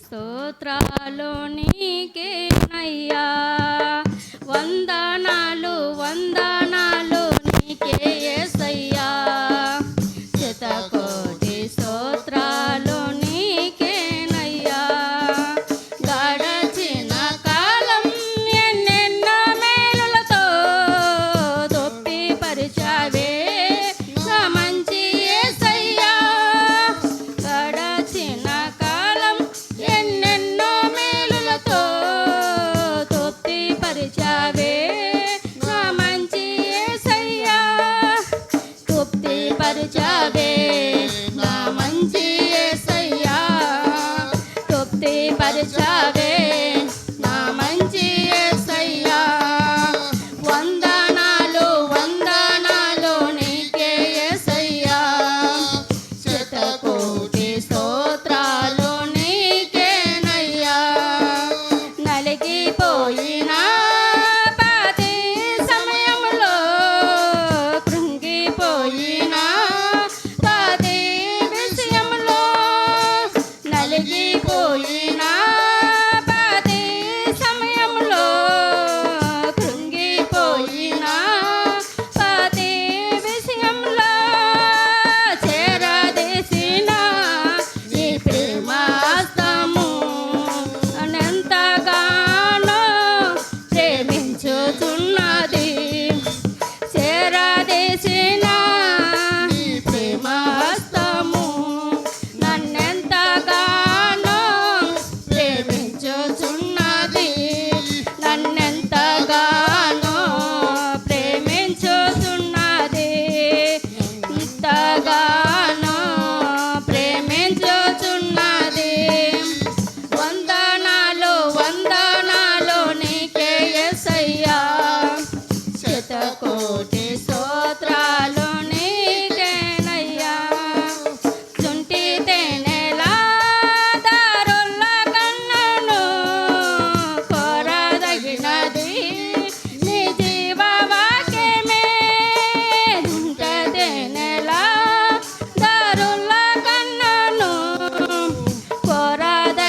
స్తోత్రాలు నీకేనయ్యా. వందనాలు వందనాలు నీకే ఎసయ్యా చేతకు Hare Jai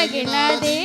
உலகினதே